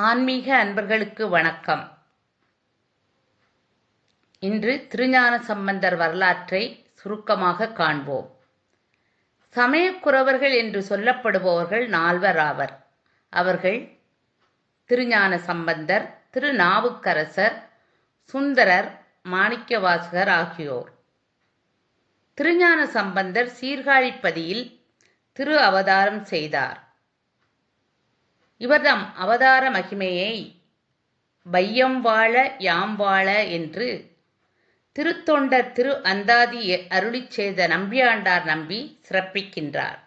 ஆன்மீக அன்பர்களுக்கு வணக்கம். இன்று திருஞான சம்பந்தர் வரலாற்றை சுருக்கமாக காண்போம். சமயக்குறவர்கள் என்று சொல்லப்படுபவர்கள் நால்வர் ஆவர். அவர்கள் திருஞான சம்பந்தர் திருநாவுக்கரசர் சுந்தரர் மாணிக்கவாசகர் ஆகியோர். திருஞான சம்பந்தர் சீர்காழிப்பதியில் திரு அவதாரம் செய்தார். இவர்தம் அவதார மகிமையை வையம் வாழ யாம் வாழ என்று திருத்தொண்டர் திரு அந்தாதி அருளிச் செய்த நம்பியாண்டார் நம்பி சிறப்பிக்கின்றார்.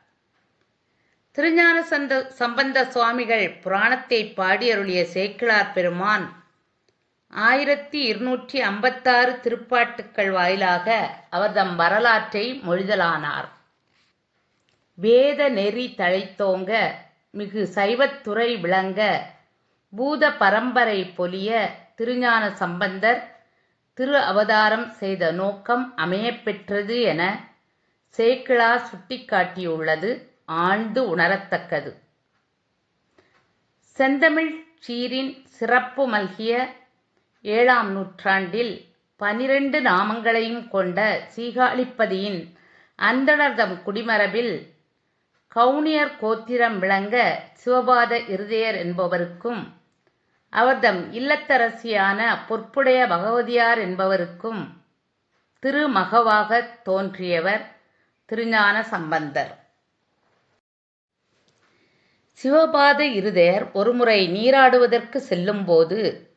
திருஞான சந்த சம்பந்த சுவாமிகள் புராணத்தை பாடி அருளிய சேக்கிழார் பெருமான் ஆயிரத்தி இருநூற்றி ஐம்பத்தாறு திருப்பாட்டுக்கள் வாயிலாக அவர்தம் வரலாற்றை மொழிதலானார். வேத நெறி தழைத்தோங்க மிகு சைவத்துறை விளங்க பூத பரம்பரை பொலிய திருஞான சம்பந்தர் திரு அவதாரம் செய்த நோக்கம் அமையப்பெற்றது என சேக்கிழா சுட்டிக்காட்டியுள்ளது ஆழ்ந்து உணரத்தக்கது. செந்தமிழ் சீரின் சிறப்பு மல்கிய ஏழாம் நூற்றாண்டில் பனிரெண்டு நாமங்களையும் கொண்ட சீகாழிப்பதியின் அந்தணர்தம் குடிமரபில் கவுனியர் கோத்திரம் விளங்க சிவபாத இருதயர் என்பவருக்கும் அவர்தம் இல்லத்தரசியான பொற்புடைய பகவதியார் என்பவருக்கும் திருமகவாக தோன்றியவர் திருஞான சம்பந்தர். சிவபாத இருதயர் ஒருமுறை நீராடுவதற்கு செல்லும்போது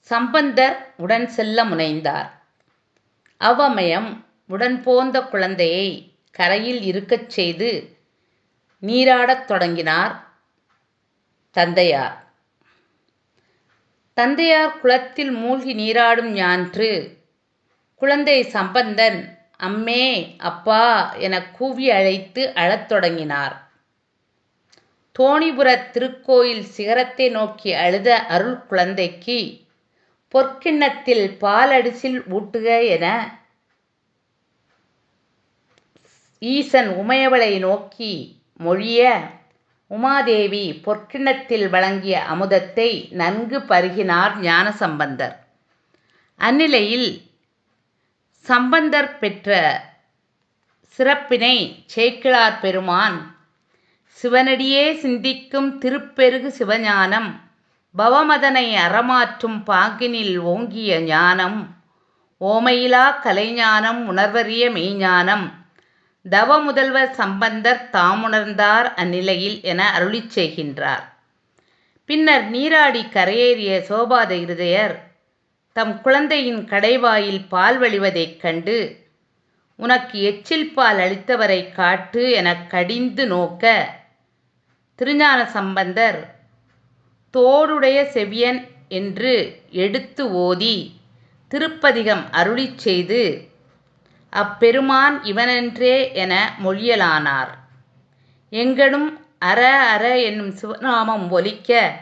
சம்பந்தர் உடன் செல்ல முனைந்தார். அவ்வமயம் உடன் போந்த குழந்தையை கரையில் இருக்கச் செய்து நீராடத் தொடங்கினார் தந்தையார். தந்தையார் குளத்தில் மூழ்கி நீராடும் ஞான்று குழந்தை சம்பந்தன் அம்மே அப்பா என கூவி அழைத்து அழத் தொடங்கினார். தோணிபுர திருக்கோயில் சிகரத்தை நோக்கி அழுத அருள் குழந்தைக்கு பொற்கிண்ணத்தில் பாலடிசில் ஊட்டுக என ஈசன் உமையவளை நோக்கி மொழிய உமாதேவி பொற்கிண்ணத்தில் வழங்கிய அமுதத்தை நன்கு பருகினார் ஞானசம்பந்தர். அந்நிலையில் சம்பந்தர் பெற்ற சிறப்பினை சேக்கிழார் பெருமான் சிவனடியே சிந்திக்கும் திருப்பெருகு சிவஞானம் பவமதனை அறமாற்றும் பாங்கினில் ஓங்கிய ஞானம் ஓமையிலா கலைஞானம் உணர்வறிய மெய்ஞானம் தவ முதல்வர் சம்பந்தர் தாமுணர்ந்தார் அந்நிலையில் என அருளிச் செய்கின்றார். பின்னர் நீராடி கரையேறிய சோபாத இருதயர் தம் குழந்தையின் கடைவாயில் பால் வழிவதைக் கண்டு உனக்கு எச்சில் பால் அளித்தவரை காட்டு எனக் கடிந்து நோக்க திருஞான சம்பந்தர் தோடுடைய செவியன் என்று எடுத்து ஓதி திருப்பதிகம் அருளிச் செய்து அப்பெருமான் இவனென்றே என மொழியலானார். எங்கணும் அற அற என்னும் சிவநாமம் ஒலிக்க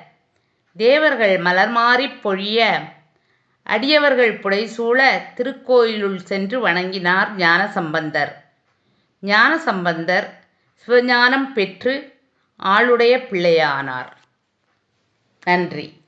தேவர்கள் மலர்மாறிப் பொழிய அடியவர்கள் புடைசூழ திருக்கோயிலுள் சென்று வணங்கினார் ஞானசம்பந்தர். ஞானசம்பந்தர் சிவஞானம் பெற்று ஆளுடைய பிள்ளையானார். நன்றி.